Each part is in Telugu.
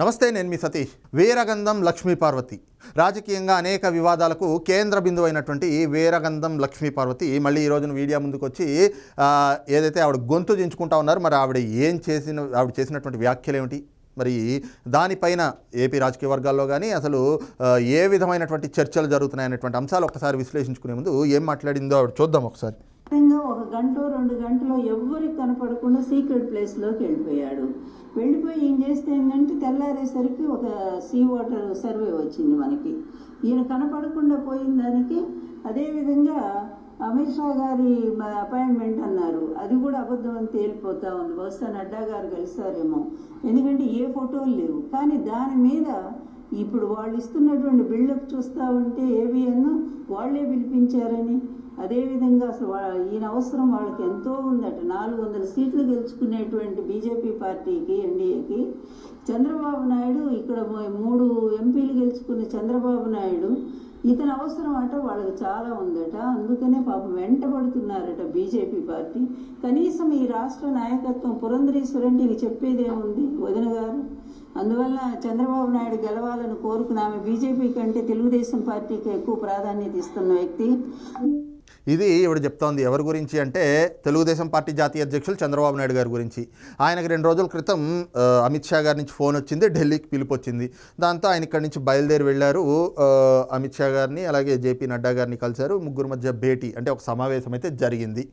నమస్తే నేను మీ సతీష్. వీరగంధం లక్ష్మీ పార్వతి. రాజకీయంగా అనేక వివాదాలకు కేంద్ర బిందువు అయినటువంటి వీరగంధం లక్ష్మీ పార్వతి మళ్ళీ ఈ రోజున మీడియా ముందుకు వచ్చి ఏదైతే ఆవిడ గొంతు దించుకుంటా ఉన్నారు మరి ఆవిడ ఏం చేసిన ఆవిడ చేసినటువంటి వ్యాఖ్యలు ఏమిటి? మరి దానిపైన ఏపీ రాజకీయ వర్గాల్లో కానీ అసలు ఏ విధమైనటువంటి చర్చలు జరుగుతున్నాయనేటువంటి అంశాలు ఒకసారి విశ్లేషించుకునే ముందు ఏం మాట్లాడిందో ఆవిడ చూద్దాం ఒకసారి. ఒక గంట రెండు గంటలో ఎవరికి కనపడకుండా సీక్రెట్ ప్లేస్లోకి వెళ్ళిపోయాడు. వెళ్ళిపోయి ఏం చేస్తే ఏంటంటే తెల్లారేసరికి ఒక సీ వాటర్ సర్వే వచ్చింది మనకి. ఈయన కనపడకుండా పోయిన దానికి అదేవిధంగా అమిత్ షా గారి అపాయింట్మెంట్ అన్నారు. అది కూడా అబద్ధం అని తేలిపోతా ఉంది. బహుశా నడ్డా గారు కలిసారేమో ఎందుకంటే ఏ ఫోటోలు లేవు. కానీ దాని మీద ఇప్పుడు వాళ్ళు ఇస్తున్నటువంటి బిల్డప్ చూస్తూ ఉంటే ఏవిఎన్ వాళ్ళే పిలిపించారని అదేవిధంగా అసలు ఈయన అవసరం వాళ్ళకి ఎంతో ఉందట. నాలుగు వందల సీట్లు గెలుచుకునేటువంటి బీజేపీ పార్టీకి ఎన్డీఏకి. చంద్రబాబు నాయుడు ఇక్కడ మూడు ఎంపీలు గెలుచుకున్న చంద్రబాబు నాయుడు ఇతని అవసరం అట వాళ్ళకి చాలా ఉందట. అందుకనే పాపం వెంటబడుతున్నారట బీజేపీ పార్టీ. కనీసం ఈ రాష్ట్ర నాయకత్వం పురంధరేశ్వరంటికి చెప్పేదేముంది వదిన గారు? అందువల్ల చంద్రబాబు నాయుడు గెలవాలని కోరుకున్న ఆమె బీజేపీ కంటే తెలుగుదేశం పార్టీకి ఎక్కువ ప్రాధాన్యత ఇస్తున్న వ్యక్తి. ఇది ఇవిడ చెప్తోంది. ఎవరి గురించి అంటే తెలుగుదేశం పార్టీ జాతీయ అధ్యక్షులు చంద్రబాబు నాయుడు గారి గురించి. ఆయనకు రెండు రోజుల క్రితం అమిత్ షా గారి నుంచి ఫోన్ వచ్చింది ఢిల్లీకి పిలుపు వచ్చింది దాంతో ఆయన ఇక్కడి నుంచి బయలుదేరి వెళ్ళారు. అమిత్ షా గారిని అలాగే జేపీ నడ్డా గారిని కలిశారు. ముగ్గురు మధ్య భేటీ అంటే ఒక సమావేశం అయితే జరిగింది.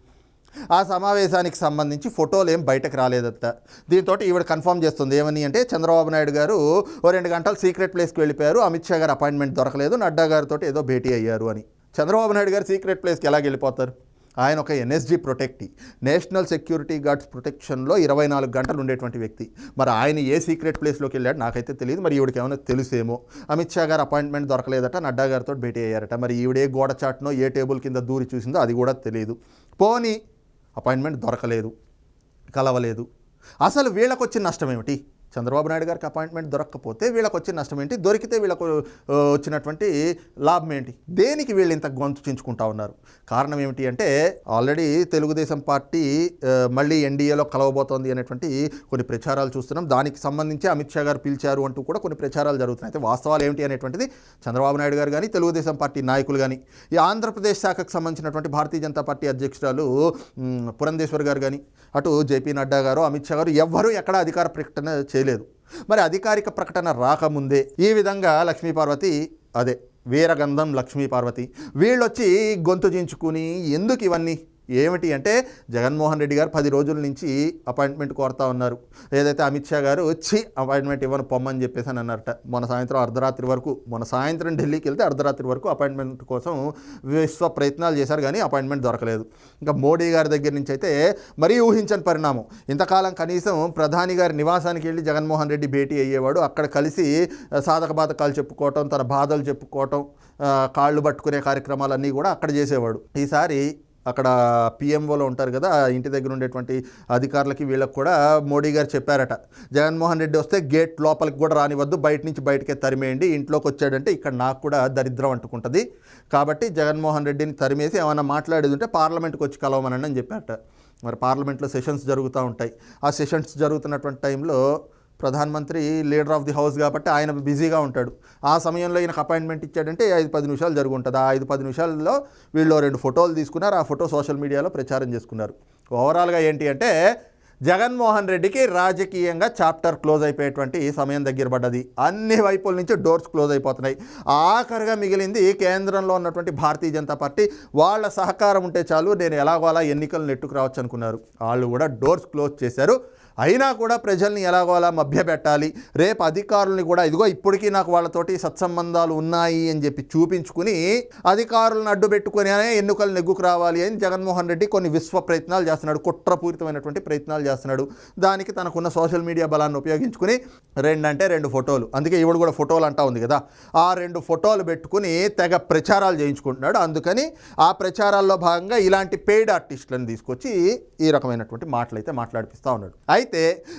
ఆ సమావేశానికి సంబంధించి ఫోటోలు ఏం బయటకు రాలేదట దీంతో ఈవిడ కన్ఫర్మ్ చేస్తుంది. ఏమని అంటే చంద్రబాబు నాయుడు గారు ఓ రెండు గంటలు సీక్రెట్ ప్లేస్కి వెళ్ళిపోయారు. అమిత్ షా గారు అపాయింట్మెంట్ దొరకలేదు. నడ్డా గారితో ఏదో భేటీ అయ్యారు అని. చంద్రబాబు నాయుడు గారు సీక్రెట్ ప్లేస్కి ఎలా వెళ్ళిపోతారు? ఆయన ఒక NSG protectee national security guards ప్రొటెక్షన్లో ఇరవై నాలుగు గంటలు ఉండేటువంటి వ్యక్తి. మరి ఆయన ఏ సీక్రెట్ ప్లేస్లోకి వెళ్ళాడు నాకైతే తెలియదు మరి ఈవిడికి ఏమైనా తెలుసేమో. అమిత్ షా గారు అపాయింట్మెంట్ దొరకలేదట నడ్డా గారితో భేటీ అయ్యారట. మరి ఈవిడ ఏ గోడ చాట్నో ఏ టేబుల్ కింద దూరి చూసిందో అది కూడా తెలియదు. పోనీ అపాయింట్మెంట్ దొరకలేదు కలవలేదు. అసలు వీళ్ళకొచ్చిన నష్టం ఏమిటి? చంద్రబాబు నాయుడు గారికి అపాయింట్మెంట్ దొరకకపోతే వీళ్ళకి వచ్చిన నష్టం ఏంటి? దొరికితే వీళ్ళకు వచ్చినటువంటి లాభం ఏంటి? దేనికి వీళ్ళు ఇంత గొంతు చించుకుంటా ఉన్నారు? కారణం ఏమిటి అంటే ఆల్రెడీ తెలుగుదేశం పార్టీ మళ్ళీ ఎన్డీఏలో కలవబోతోంది అనేటువంటి కొన్ని ప్రచారాలు చూస్తున్నాం. దానికి సంబంధించి అమిత్ షా గారు పిలిచారు అంటూ కూడా కొన్ని ప్రచారాలు జరుగుతున్నాయి. అయితే వాస్తవాలు ఏమిటి అనేటువంటిది చంద్రబాబు నాయుడు గారు కానీ తెలుగుదేశం పార్టీ నాయకులు కానీ ఈ ఆంధ్రప్రదేశ్ శాఖకు సంబంధించినటువంటి భారతీయ జనతా పార్టీ అధ్యక్షురాలు పురంధేశ్వర్ గారు కానీ అటు జేపీ నడ్డా గారు అమిత్ షా గారు ఎవ్వరూ ఎక్కడ అధికార ప్రకటన చే చేయలేదు. మరి అధికారిక ప్రకటన రాకముందే ఈ విధంగా లక్ష్మీపార్వతి అదే వీరగంధం లక్ష్మీపార్వతి వీళ్ళొచ్చి గొంతు చించుకుని ఎందుకు ఇవన్నీ? ఏమిటి అంటే జగన్మోహన్ రెడ్డి గారు పది రోజుల నుంచి అపాయింట్మెంట్ కోరుతా ఉన్నారు. ఏదైతే అమిత్ షా గారు వచ్చి అపాయింట్మెంట్ ఇవ్వను పొమ్మని చెప్పేసి అని అన్నారట. మొన్న సాయంత్రం అర్ధరాత్రి వరకు మొన్న సాయంత్రం ఢిల్లీకి వెళ్తే అర్ధరాత్రి వరకు అపాయింట్మెంట్ కోసం విశ్వ ప్రయత్నాలు చేశారు కానీ అపాయింట్మెంట్ దొరకలేదు. ఇంకా మోడీ గారి దగ్గర నుంచి అయితే మరీ ఊహించని పరిణామం. ఇంతకాలం కనీసం ప్రధాని గారి నివాసానికి వెళ్ళి జగన్మోహన్ రెడ్డి భేటీ అయ్యేవాడు అక్కడ కలిసి సాధక బాధకాలు చెప్పుకోవటం తన బాధలు చెప్పుకోవటం కాళ్ళు పట్టుకునే కార్యక్రమాలన్నీ కూడా అక్కడ చేసేవాడు. ఈసారి అక్కడ పిఎంఓలో ఉంటారు కదా ఆ ఇంటి దగ్గర ఉండేటువంటి అధికారులకి వీళ్ళకి కూడా మోడీ గారు చెప్పారట. జగన్మోహన్ రెడ్డి వస్తే గేట్ లోపలికి కూడా రానివద్దు బయట నుంచి బయటకే తరిమేయండి ఇంట్లోకి వచ్చాడంటే ఇక్కడ నాకు కూడా దరిద్రం అంటుకుంటుంది. కాబట్టి జగన్మోహన్ రెడ్డిని తరిమేసి ఏమైనా మాట్లాడేది ఉంటే పార్లమెంట్కి వచ్చి కలవమనండి అని చెప్పారట. మరి పార్లమెంట్లో సెషన్స్ జరుగుతూ ఉంటాయి. ఆ సెషన్స్ జరుగుతున్నటువంటి టైంలో ప్రధానమంత్రి లీడర్ ఆఫ్ ది హౌస్ కాబట్టి ఆయన బిజీగా ఉంటాడు. ఆ సమయంలో ఈయనకు అపాయింట్మెంట్ ఇచ్చాడంటే ఐదు పది నిమిషాలు జరుగు ఉంటుంది ఆ ఐదు పది నిమిషాల్లో వీళ్ళు రెండు ఫోటోలు తీసుకున్నారు. ఆ ఫోటో సోషల్ మీడియాలో ప్రచారం చేసుకున్నారు. ఓవరాల్గా ఏంటి అంటే జగన్మోహన్ రెడ్డికి రాజకీయంగా చాప్టర్ క్లోజ్ అయిపోయేటువంటి సమయం దగ్గర పడ్డది. అన్ని వైపుల నుంచి డోర్స్ క్లోజ్ అయిపోతున్నాయి. ఆఖరిగా మిగిలింది కేంద్రంలో ఉన్నటువంటి భారతీయ జనతా పార్టీ. వాళ్ళ సహకారం ఉంటే చాలు నేను ఎలాగో అలా ఎన్నికలు నెట్టుకు రావచ్చు అనుకున్నారు వాళ్ళు కూడా డోర్స్ క్లోజ్ చేశారు. అయినా కూడా ప్రజల్ని ఎలాగో అలా మభ్యపెట్టాలి. రేపు అధికారుల్ని కూడా ఇదిగో ఇప్పటికీ నాకు వాళ్ళతోటి సత్సంబంధాలు ఉన్నాయి అని చెప్పి చూపించుకుని అధికారులను అడ్డు పెట్టుకుని ఎన్నికలు నెగ్గుకు రావాలి అని జగన్మోహన్ రెడ్డి కొన్ని విశ్వ ప్రయత్నాలు చేస్తున్నాడు. కుట్రపూరితమైనటువంటి ప్రయత్నాలు చేస్తున్నాడు. దానికి తనకున్న సోషల్ మీడియా బలాన్ని ఉపయోగించుకుని రెండంటే రెండు ఫోటోలు. అందుకే ఈవిడ కూడా ఫోటోలు అంటా ఉంది కదా. ఆ రెండు ఫోటోలు పెట్టుకుని తెగ ప్రచారాలు చేయించుకుంటున్నాడు. అందుకని ఆ ప్రచారాల్లో భాగంగా ఇలాంటి పెయిడ్ ఆర్టిస్టులను తీసుకొచ్చి ఈ రకమైనటువంటి మాటలు అయితే మాట్లాడిపిస్తూ ఉన్నాడు. అయితే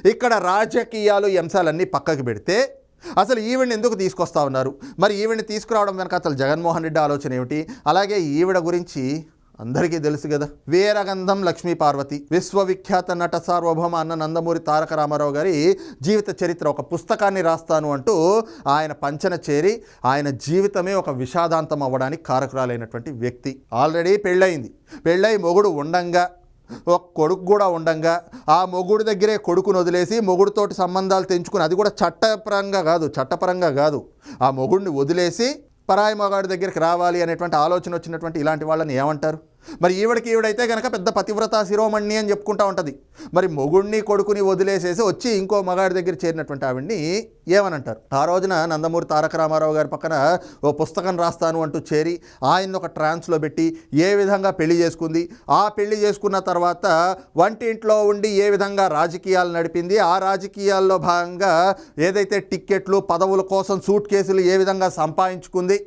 ఇక్కడ రాజకీయాలు ఈ అంశాలన్నీ పక్కకి పెడితే అసలు ఈవిడ్ని ఎందుకు తీసుకొస్తా ఉన్నారు? మరి ఈవిడ్ని తీసుకురావడం వెనక అసలు జగన్మోహన్ రెడ్డి ఆలోచన ఏమిటి? అలాగే ఈవిడ గురించి అందరికీ తెలుసు కదా. వీరగంధం లక్ష్మీ పార్వతి విశ్వవిఖ్యాత నట సార్వభౌమ అన్న నందమూరి తారక రామారావు గారి జీవిత చరిత్ర ఒక పుస్తకాన్ని రాస్తాను అంటూ ఆయన పంచన చేరి ఆయన జీవితమే ఒక విషాదాంతం అవ్వడానికి కారకురాలైనటువంటి వ్యక్తి. ఆల్రెడీ పెళ్ళయింది. పెళ్ళై మొగుడు ఉండంగా ఒక కొడుకు కూడా ఉండంగా. ఆ మొగుడు దగ్గరే కొడుకును వదిలేసి మొగుడుతోటి సంబంధాలు తెంచుకుని అది కూడా చట్టపరంగా కాదు చట్టపరంగా కాదు. ఆ మొగుడిని వదిలేసి పరాయి మగాడి దగ్గరికి రావాలి అనేటువంటి ఆలోచన వచ్చినటువంటి ఇలాంటి వాళ్ళని ఏమంటారు? మరి ఈవిడికి ఈవిడైతే కనుక పెద్ద పతివ్రత శిరోమణి అని చెప్పుకుంటా ఉంటుంది. మరి మొగుడిని కొడుకుని వదిలేసేసి వచ్చి ఇంకో మగాడి దగ్గర చేరినటువంటి ఆవిడ్ని ఏమని అంటారు ఆ రోజున నందమూరి తారక రామారావు గారి పక్కన ఓ పుస్తకం రాస్తాను అంటూ చేరి ఆయన ఒక ట్రాన్స్లో పెట్టి ఏ విధంగా పెళ్ళి చేసుకుంది? ఆ పెళ్ళి చేసుకున్న తర్వాత వంటింట్లో ఉండి ఏ విధంగా రాజకీయాలు నడిపింది? ఆ రాజకీయాల్లో భాగంగా ఏదైతే టిక్కెట్లు పదవుల కోసం సూట్ కేసులు ఏ విధంగా సంపాదించుకుంది?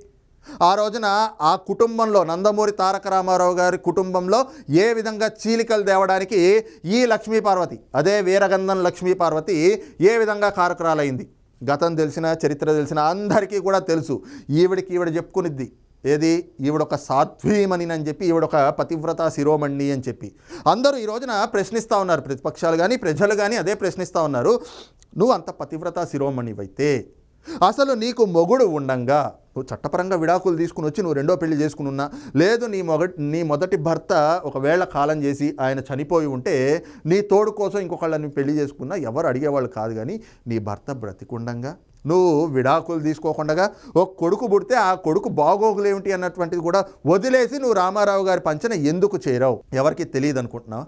ఆ రోజున ఆ కుటుంబంలో నందమూరి తారక రామారావు గారి కుటుంబంలో ఏ విధంగా చీలికలు తేవడానికి ఈ లక్ష్మీ పార్వతి అదే వీరగంధం లక్ష్మీ పార్వతి ఏ విధంగా కారకురాలైంది? గతం తెలిసిన చరిత్ర తెలిసిన అందరికీ కూడా తెలుసు. ఈవిడికి ఈవిడ చెప్పుకునిద్ది. ఏది? ఈవిడొక సాధ్వీమణి అని చెప్పి ఈవిడొక పతివ్రత శిరోమణి అని చెప్పి. అందరూ ఈ రోజున ప్రశ్నిస్తూ ఉన్నారు. ప్రతిపక్షాలు కానీ ప్రజలు కానీ అదే ప్రశ్నిస్తూ ఉన్నారు. నువ్వు అంత పతివ్రత శిరోమణివైతే అసలు నీకు మొగుడు ఉండంగా. నువ్వు చట్టపరంగా విడాకులు తీసుకుని వచ్చి నువ్వు రెండో పెళ్ళి చేసుకుని ఉన్నా లేదు నీ మొగ నీ మొదటి భర్త ఒకవేళ కాలం చేసి ఆయన చనిపోయి ఉంటే నీ తోడు కోసం ఇంకొకళ్ళని పెళ్ళి చేసుకున్నా ఎవరు అడిగేవాళ్ళు కాదు కానీ నీ భర్త బ్రతికుండంగా. నువ్వు విడాకులు తీసుకోకుండా ఒక కొడుకు పుడితే ఆ కొడుకు బాగోగులు ఏమిటి అన్నటువంటిది కూడా వదిలేసి నువ్వు రామారావు గారి పంచన ఎందుకు చేరావు? ఎవరికి తెలియదు అనుకుంటున్నావు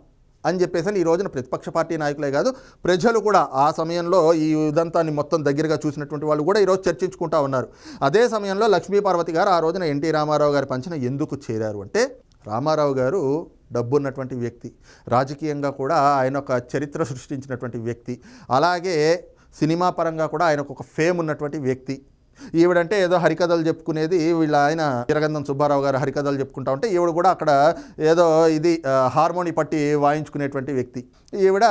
అని చెప్పేసి ఈ రోజున ప్రతిపక్ష పార్టీ నాయకులే కాదు ప్రజలు కూడా ఆ సమయంలో ఈ ఉదంతాన్ని మొత్తం దగ్గరగా చూసినటువంటి వాళ్ళు కూడా ఈరోజు చర్చించుకుంటా ఉన్నారు. అదే సమయంలో లక్ష్మీ పార్వతి గారు ఆ రోజున ఎన్టీ రామారావు గారి పంచన ఎందుకు చేరారు అంటే రామారావు గారు డబ్బు ఉన్నటువంటి వ్యక్తి. రాజకీయంగా కూడా ఆయన ఒక చరిత్ర సృష్టించినటువంటి వ్యక్తి. అలాగే సినిమా పరంగా కూడా ఆయనకు ఒక ఫేమ్ ఉన్నటువంటి వ్యక్తి. ఈవిడంటే ఏదో హరికథలు చెప్పుకునేది వీళ్ళ ఆయన చిరగంధం సుబ్బారావు గారు హరికథలు చెప్పుకుంటా ఉంటే ఈవిడ కూడా అక్కడ ఏదో ఇది హార్మోని పట్టి వాయించుకునేటువంటి వ్యక్తి. ఈవిడ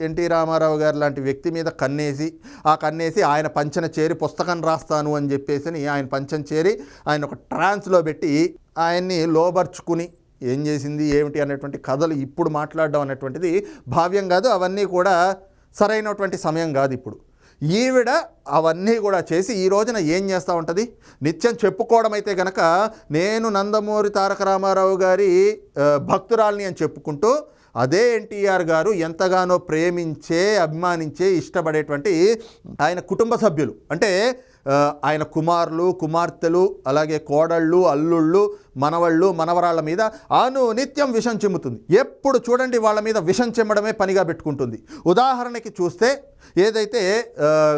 ఎన్టీ రామారావు గారు లాంటి వ్యక్తి మీద కన్నేసి ఆ కన్నేసి ఆయన పంచన చేరి పుస్తకం రాస్తాను అని చెప్పేసి ఆయన పంచన చేరి ఆయన ఒక ట్రాన్స్లో పెట్టి ఆయన్ని లోబర్చుకుని ఏం చేసింది ఏమిటి అనేటువంటి కథలు ఇప్పుడు మాట్లాడడం అనేటువంటిది భావ్యం కాదు అవన్నీ కూడా సరైనటువంటి సమయం కాదు ఇప్పుడు. ఈవిడ అవన్నీ కూడా చేసి ఈ రోజున ఏం చేస్తూ ఉంటుంది? నిత్యం చెప్పుకోవడం అయితే గనక నేను నందమూరి తారక రామారావు గారి భక్తురాల్ని అని చెప్పుకుంటూ అదే ఎన్టీఆర్ గారు ఎంతగానో ప్రేమించే అభిమానించే ఇష్టపడేటువంటి ఆయన కుటుంబ సభ్యులు. అంటే ఆయన కుమారులు కుమార్తెలు అలాగే కోడళ్ళు అల్లుళ్ళు మనవళ్ళు మనవరాళ్ళ మీద అను నిత్యం విషం చిమ్ముతుంది. ఎప్పుడు చూడండి వాళ్ళ మీద విషం చిమ్మడమే పనిగా పెట్టుకుంటుంది. ఉదాహరణకి చూస్తే ఏదైతే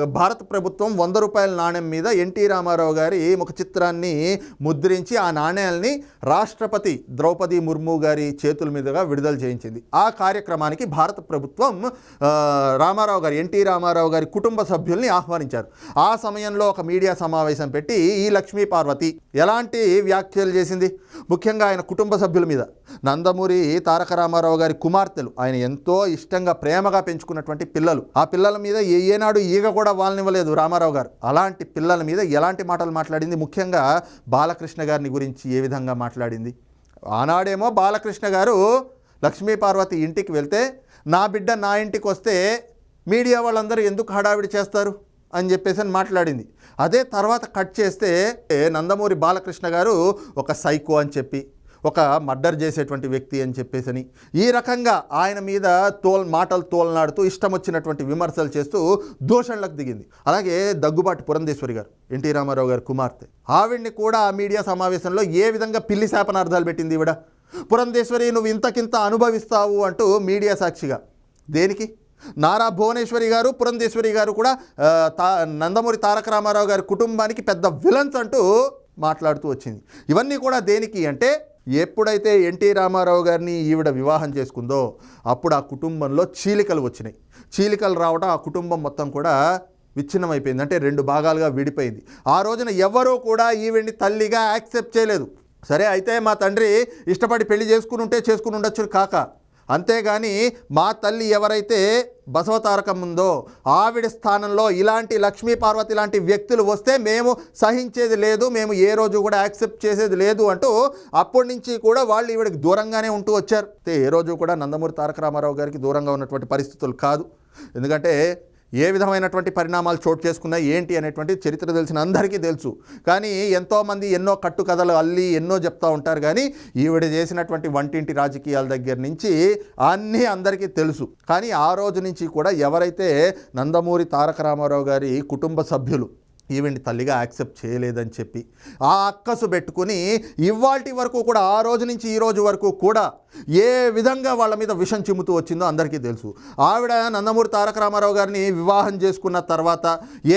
భారత ప్రభుత్వం వంద రూపాయల నాణ్యం మీద ఎన్టీ రామారావు గారి ముఖ చిత్రాన్ని ముద్రించి ఆ నాణ్యాల్ని రాష్ట్రపతి ద్రౌపది ముర్ము గారి చేతుల మీదుగా విడుదల చేయించింది. ఆ కార్యక్రమానికి భారత ప్రభుత్వం రామారావు గారు ఎన్టీ రామారావు గారి కుటుంబ సభ్యుల్ని ఆహ్వానించారు. ఆ సమయంలో ఒక మీడియా సమావేశం పెట్టి ఈ లక్ష్మీ పార్వతి ఎలాంటి వ్యాఖ్యలు చేసింది? ముఖ్యంగా ఆయన కుటుంబ సభ్యుల మీద. నందమూరి తారక రామారావు గారి కుమార్తెలు. ఆయన ఎంతో ఇష్టంగా ప్రేమగా పెంచుకున్నటువంటి పిల్లలు. ఆ పిల్లల మీద ఏ ఏనాడు ఈగ కూడా వాళ్ళనివ్వలేదు రామారావు గారు. అలాంటి పిల్లల మీద ఎలాంటి మాటలు మాట్లాడింది? ముఖ్యంగా బాలకృష్ణ గారిని గురించి ఏ విధంగా మాట్లాడింది? ఆనాడేమో బాలకృష్ణ గారు లక్ష్మీ పార్వతి ఇంటికి వెళ్తే నా బిడ్డ నా ఇంటికి వస్తే మీడియా వాళ్ళందరూ ఎందుకు హడావిడి చేస్తారు? అని చెప్పేసి అని మాట్లాడింది. అదే తర్వాత కట్ చేస్తే ఏ, నందమూరి బాలకృష్ణ గారు ఒక సైకో అని చెప్పి ఒక మర్డర్ చేసేటువంటి వ్యక్తి అని చెప్పేసని ఈ రకంగా ఆయన మీద తోల్ మాటలు తోలనాడుతూ ఇష్టం వచ్చినటువంటి విమర్శలు చేస్తూ దూషణలకు దిగింది. అలాగే దగ్గుబాటి పురంధేశ్వరి గారు ఎన్టీ రామారావు గారు కుమార్తె. ఆవిడ్ని కూడా ఆ మీడియా సమావేశంలో ఏ విధంగా పిల్లి శాపనార్థాలు పెట్టింది ఈవిడ? పురంధేశ్వరి నువ్వు ఇంతకింత అనుభవిస్తావు అంటూ మీడియా సాక్షిగా. దేనికి? నారా భువనేశ్వరి గారు పురంధేశ్వరి గారు కూడా తా నందమూరి తారక రామారావు గారి కుటుంబానికి పెద్ద విలన్స్ అంటూ మాట్లాడుతూ వచ్చింది. ఇవన్నీ కూడా దేనికి అంటే ఎప్పుడైతే ఎన్టీ రామారావు గారిని ఈవిడ వివాహం చేసుకుందో అప్పుడు ఆ కుటుంబంలో చీలికలు వచ్చినాయి. చీలికలు రావడం ఆ కుటుంబం మొత్తం కూడా విచ్ఛిన్నమైపోయింది. అంటే రెండు భాగాలుగా విడిపోయింది. ఆ రోజున ఎవరూ కూడా ఈవిడ్ని తల్లిగా యాక్సెప్ట్ చేయలేదు. సరే అయితే మా తండ్రి ఇష్టపడి పెళ్ళి చేసుకుని ఉంటే చేసుకుని ఉండొచ్చు కాక. అంతేగాని మా తల్లి ఎవరైతే బసవతారకం ఉందో ఆవిడ స్థానంలో ఇలాంటి లక్ష్మీ పార్వతి లాంటి వ్యక్తులు వస్తే మేము సహించేది లేదు మేము ఏ రోజు కూడా యాక్సెప్ట్ చేసేది లేదు అంటూ అప్పటి నుంచి కూడా వాళ్ళు ఈవిడకి దూరంగానే ఉంటూ వచ్చారు. అయితే ఏ రోజు కూడా నందమూరి తారక రామారావు గారికి దూరంగా ఉన్నటువంటి పరిస్థితులు కాదు. ఎందుకంటే ఏ విధమైనటువంటి పరిణామాలు చోటు చేసుకున్నాయి ఏంటి అనేటువంటి చరిత్ర తెలిసిన అందరికీ తెలుసు. కానీ ఎంతోమంది ఎన్నో కట్టుకథలు అల్లి ఎన్నో చెప్తూ ఉంటారు కానీ ఈవిడ చేసినటువంటి వంటింటి రాజకీయాల దగ్గర నుంచి అన్నీ అందరికీ తెలుసు. కానీ ఆ రోజు నుంచి కూడా ఎవరైతే నందమూరి తారక రామారావు గారి కుటుంబ సభ్యులు ఈవెంట్ తల్లిగా యాక్సెప్ట్ చేయలేదని చెప్పి ఆ అక్కసు పెట్టుకుని ఇవాల్టి వరకు కూడా ఆ రోజు నుంచి ఈ రోజు వరకు కూడా ఏ విధంగా వాళ్ళ మీద విషం చిమ్ముతూ వచ్చిందో అందరికీ తెలుసు. ఆవిడ నందమూరి తారక రామారావు గారిని వివాహం చేసుకున్న తర్వాత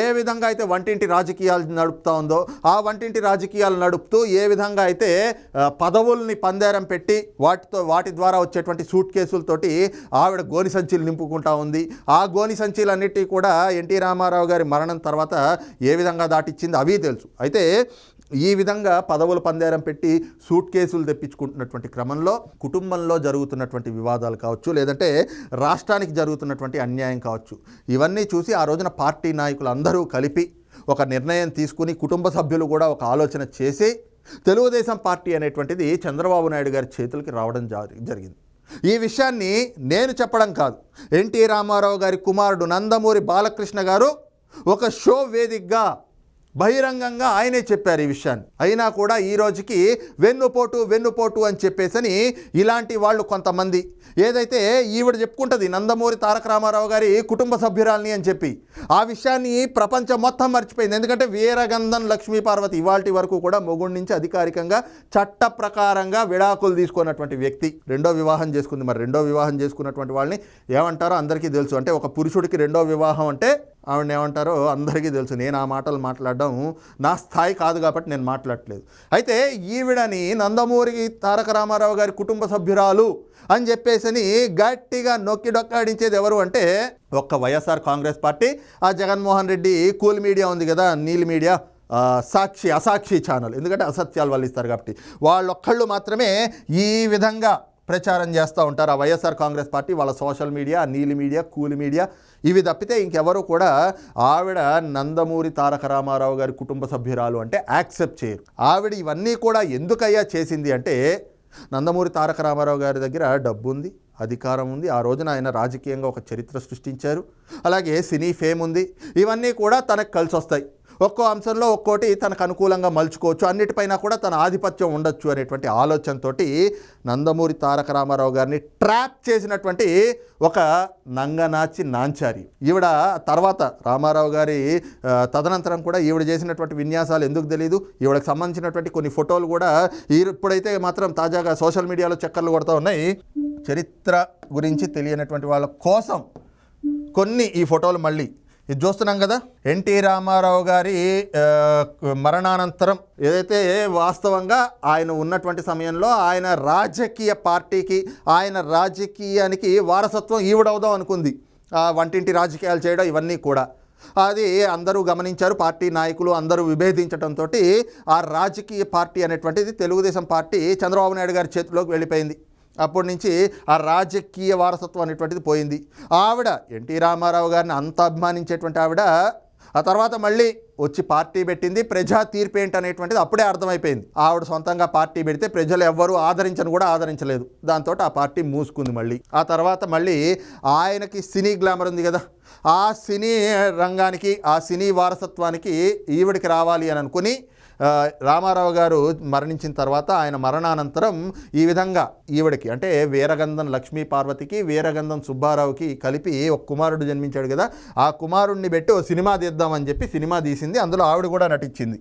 ఏ విధంగా అయితే వంటింటి రాజకీయాలు నడుపుతా ఉందో ఆ వంటింటి రాజకీయాలు నడుపుతూ ఏ విధంగా అయితే పదవుల్ని పందేరం పెట్టి వాటితో వాటి ద్వారా వచ్చేటువంటి సూట్ కేసులతోటి ఆవిడ గోని సంచులు నింపుకుంటా ఉంది. ఆ గోని సంచులన్నిటి కూడా ఎన్టీ రామారావు గారి మరణం తర్వాత ఏ విధంగా దాటిచ్చింది అవి తెలుసు. అయితే ఈ విధంగా పదవులు పందేరం పెట్టి సూట్ కేసులు తెప్పించుకుంటున్నటువంటి క్రమంలో కుటుంబంలో జరుగుతున్నటువంటి వివాదాలు కావచ్చు లేదంటే రాష్ట్రానికి జరుగుతున్నటువంటి అన్యాయం కావచ్చు ఇవన్నీ చూసి ఆ రోజున పార్టీ నాయకులు అందరూ కలిపి ఒక నిర్ణయం తీసుకుని కుటుంబ సభ్యులు కూడా ఒక ఆలోచన చేసి తెలుగుదేశం పార్టీ అనేటువంటిది చంద్రబాబు నాయుడు గారి చేతులకి రావడం జరిగింది. ఈ విషయాన్ని నేను చెప్పడం కాదు. ఎన్టీ రామారావు గారి కుమారుడు నందమూరి బాలకృష్ణ గారు ఒక షో వేదికగా బహిరంగంగా ఆయనే చెప్పారు ఈ విషయాన్ని. అయినా కూడా ఈ రోజుకి వెన్నుపోటు వెన్నుపోటు అని చెప్పేసని ఇలాంటి వాళ్ళు కొంతమంది. ఏదైతే ఈవిడ చెప్పుకుంటుంది నందమూరి తారక రామారావు గారి కుటుంబ సభ్యురాల్ని అని చెప్పి. ఆ విషయాన్ని ప్రపంచం మొత్తం మర్చిపోయింది. ఎందుకంటే వీరగంధం లక్ష్మీ పార్వతి ఇవాల్టి వరకు కూడా మొగుడి నుంచి అధికారికంగా చట్ట ప్రకారంగా విడాకులు తీసుకున్నటువంటి వ్యక్తి. రెండో వివాహం చేసుకుంది. మరి రెండో వివాహం చేసుకున్నటువంటి వాళ్ళని ఏమంటారో అందరికీ తెలుసు. అంటే ఒక పురుషుడికి రెండో వివాహం అంటే ఆవిడ ఏమంటారో అందరికీ తెలుసు. నేను ఆ మాటలు మాట్లాడడం నా స్థాయి కాదు కాబట్టి నేను మాట్లాడట్లేదు. అయితే ఈవిడని నందమూరి తారక రామారావు గారి కుటుంబ సభ్యురాలు అని చెప్పేసి గట్టిగా నొక్కి డొక్కాడించేది ఎవరు అంటే ఒక్క వైఎస్ఆర్ కాంగ్రెస్ పార్టీ ఆ జగన్మోహన్ రెడ్డి కూల్ మీడియా ఉంది కదా నీల్ మీడియా సాక్షి అసాక్షి ఛానల్. ఎందుకంటే అసత్యాలు వాళ్ళు ఇస్తారు కాబట్టి. వాళ్ళొక్కళ్ళు మాత్రమే ఈ విధంగా ప్రచారం చేస్తూ ఉంటారు. ఆ వైఎస్ఆర్ కాంగ్రెస్ పార్టీ వాళ్ళ సోషల్ మీడియా నీలి మీడియా కూలి మీడియా ఇవి తప్పితే ఇంకెవరు కూడా ఆవిడ నందమూరి తారక రామారావు గారి కుటుంబ సభ్యురాలు అంటే యాక్సెప్ట్ చేయరు. ఆవిడ ఇవన్నీ కూడా ఎందుకయ్యా చేసింది అంటే నందమూరి తారక రామారావు గారి దగ్గర డబ్బు ఉంది అధికారం ఉంది. ఆ రోజున ఆయన రాజకీయంగా ఒక చరిత్ర సృష్టించారు. అలాగే సినీ ఫేమ్ ఉంది. ఇవన్నీ కూడా తనకు కలిసి వస్తాయి ఒక్కో అంశంలో ఒక్కోటి తనకు అనుకూలంగా మలుచుకోవచ్చు. అన్నిటిపైన కూడా తన ఆధిపత్యం ఉండొచ్చు అనేటువంటి ఆలోచనతోటి నందమూరి తారక రామారావు గారిని ట్రాప్ చేసినటువంటి ఒక నంగనాచి నాంచారి. ఈవిడ తర్వాత రామారావు గారి తదనంతరం కూడా ఈవిడ చేసినటువంటి విన్యాసాలు ఎందుకు తెలియదు ఈవిడకి సంబంధించినటువంటి కొన్ని ఫోటోలు కూడా ఈ- ఇప్పుడైతే మాత్రం తాజాగా సోషల్ మీడియాలో చక్కర్లు కొడుతూ ఉన్నాయి. చరిత్ర గురించి తెలియనటువంటి వాళ్ళ కోసం కొన్ని ఈ ఫోటోలు మళ్ళీ ఇది చూస్తున్నాం కదా. ఎన్టీ రామారావు గారి మరణానంతరం ఏదైతే వాస్తవంగా ఆయన ఉన్నటువంటి సమయంలో ఆయన రాజకీయ పార్టీకి ఆయన రాజకీయానికి వారసత్వం ఈవిడవుదాం అనుకుంది. వంటింటి రాజకీయాలు చేయడం ఇవన్నీ కూడా. అది అందరూ గమనించారు పార్టీ నాయకులు అందరూ విభేదించడంతో ఆ రాజకీయ పార్టీ అనేటువంటిది తెలుగుదేశం పార్టీ చంద్రబాబు నాయుడు గారి చేతిలోకి వెళ్ళిపోయింది. అప్పటి నుంచి ఆ రాజకీయ వారసత్వం అనేటువంటిది పోయింది. ఆవిడ ఎన్టీ రామారావు గారిని అంత అభిమానించేటువంటి ఆవిడ ఆ తర్వాత మళ్ళీ వచ్చి పార్టీ పెట్టింది ప్రజా తీర్పు ఏంటి అనేటువంటిది అప్పుడే అర్థమైపోయింది. ఆవిడ సొంతంగా పార్టీ పెడితే ప్రజలు ఎవ్వరూ ఆదరించను కూడా ఆదరించలేదు. దాంతో ఆ పార్టీ మూసుకుంది మళ్ళీ. ఆ తర్వాత మళ్ళీ ఆయనకి సినీ గ్లామర్ ఉంది కదా ఆ సినీ రంగానికి ఆ సినీ వారసత్వానికి ఈవిడికి రావాలి అని అనుకుని రామారావు గారు మరణించిన తర్వాత ఆయన మరణానంతరం ఈ విధంగా ఈవిడకి అంటే వీరగంధం లక్ష్మీ పార్వతికి వీరగంధం సుబ్బారావుకి కలిపి ఒక కుమారుడు జన్మించాడు కదా ఆ కుమారుడిని పెట్టి ఓ సినిమా తీద్దామని చెప్పి సినిమా తీసింది. అందులో ఆవిడ కూడా నటించింది.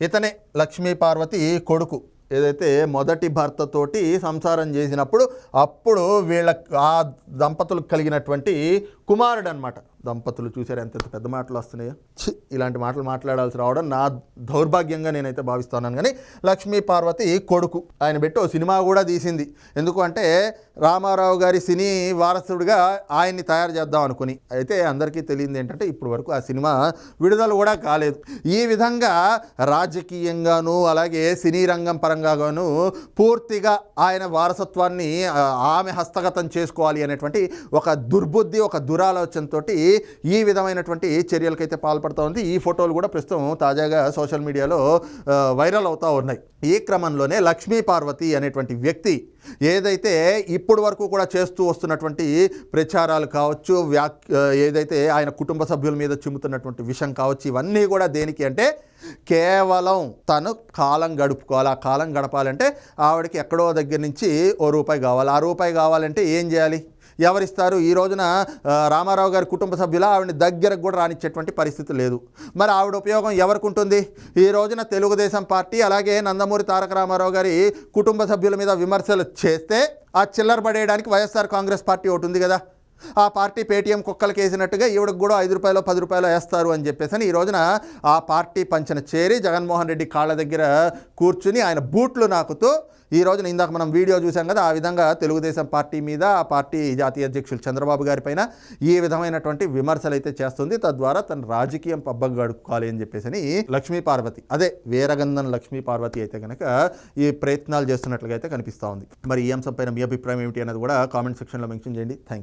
ఇతనే లక్ష్మీ పార్వతి కొడుకు. ఏదైతే మొదటి భర్తతోటి సంసారం చేసినప్పుడు అప్పుడు వీళ్ళ ఆ దంపతులకు కలిగినటువంటి కుమారుడు అనమాట దంపతులు చూశారు ఎంత పెద్ద మాటలు వస్తున్నాయో. ఇలాంటి మాటలు మాట్లాడాల్సి రావడం నా దౌర్భాగ్యంగా నేనైతే భావిస్తున్నాను. కానీ లక్ష్మీ పార్వతి కొడుకు ఆయన పెట్టి ఓ సినిమా కూడా తీసింది. ఎందుకు అంటే రామారావు గారి సినీ వారసుడిగా ఆయన్ని తయారు చేద్దాం అనుకుని. అయితే అందరికీ తెలియంది ఏంటంటే ఇప్పటి వరకు ఆ సినిమా విడుదల కూడా కాలేదు. ఈ విధంగా రాజకీయంగాను అలాగే సినీ రంగం పరంగాను పూర్తిగా ఆయన వారసత్వాన్ని ఆమె హస్తగతం చేసుకోవాలి అనేటువంటి ఒక దుర్బుద్ధి ఒక దురాలోచనతోటి ఈ విధమైనటువంటి చర్యలకైతే పాల్పడుతూ ఉంది ఈ ఫోటోలు కూడా ప్రస్తుతం తాజాగా సోషల్ మీడియాలో వైరల్ అవుతూ ఉన్నాయి. ఈ క్రమంలోనే లక్ష్మీ పార్వతి అనేటువంటి వ్యక్తి ఏదైతే ఇప్పుడు వరకు కూడా చేస్తూ వస్తున్నటువంటి ప్రచారాలు కావచ్చు వ్యాక్ ఏదైతే ఆయన కుటుంబ సభ్యుల మీద చిమ్ముతున్నటువంటి విషయం కావచ్చు ఇవన్నీ కూడా దేనికి అంటే కేవలం తను కాలం గడుపుకోవాలి. ఆ కాలం గడపాలంటే ఆవిడకి ఎక్కడో దగ్గర నుంచి ఓ రూపాయి కావాలి. ఆ రూపాయి కావాలంటే ఏం చేయాలి? ఎవరిస్తారు? ఈ రోజున రామారావు గారి కుటుంబ సభ్యుల ఆవిడని దగ్గరకు కూడా రానిచ్చేటువంటి పరిస్థితి లేదు. మరి ఆవిడ ఉపయోగం ఎవరికి ఉంటుంది? ఈ రోజున తెలుగుదేశం పార్టీ అలాగే నందమూరి తారక రామారావు గారి కుటుంబ సభ్యుల మీద విమర్శలు చేస్తే ఆ చిల్లర పడేయడానికి వైఎస్ఆర్ కాంగ్రెస్ పార్టీ ఒకటి ఉంది కదా. ఆ పార్టీ పేటీఎం కుక్కలకి వేసినట్టుగా ఈవిడకు కూడా ఐదు రూపాయలు పది రూపాయలు వేస్తారు అని చెప్పేసి అని ఈ రోజున ఆ పార్టీ పంచన చేరి జగన్మోహన్ రెడ్డి కాళ్ళ దగ్గర కూర్చుని ఆయన బూట్లు నాకుతూ ఈ రోజున ఇందాక మనం వీడియో చూసాం కదా ఆ విధంగా తెలుగుదేశం పార్టీ మీద ఆ పార్టీ జాతీయ అధ్యక్షులు చంద్రబాబు గారి పైన ఈ విధమైనటువంటి విమర్శలు అయితే చేస్తుంది. తద్వారా తన రాజకీయం పబ్బం గడుపుకోవాలి అని చెప్పేసి అని లక్ష్మీ పార్వతి అదే వీరగంధన్ లక్ష్మీ పార్వతి అయితే కనుక ఈ ప్రయత్నాలు చేస్తున్నట్లుగా అయితే కనిపిస్తూ ఉంది. మరి ఈ అంశంపైన మీ అభిప్రాయం ఏమిటి అనేది కూడా కామెంట్ సెక్షన్లో మెన్షన్ చేయండి. థ్యాంక్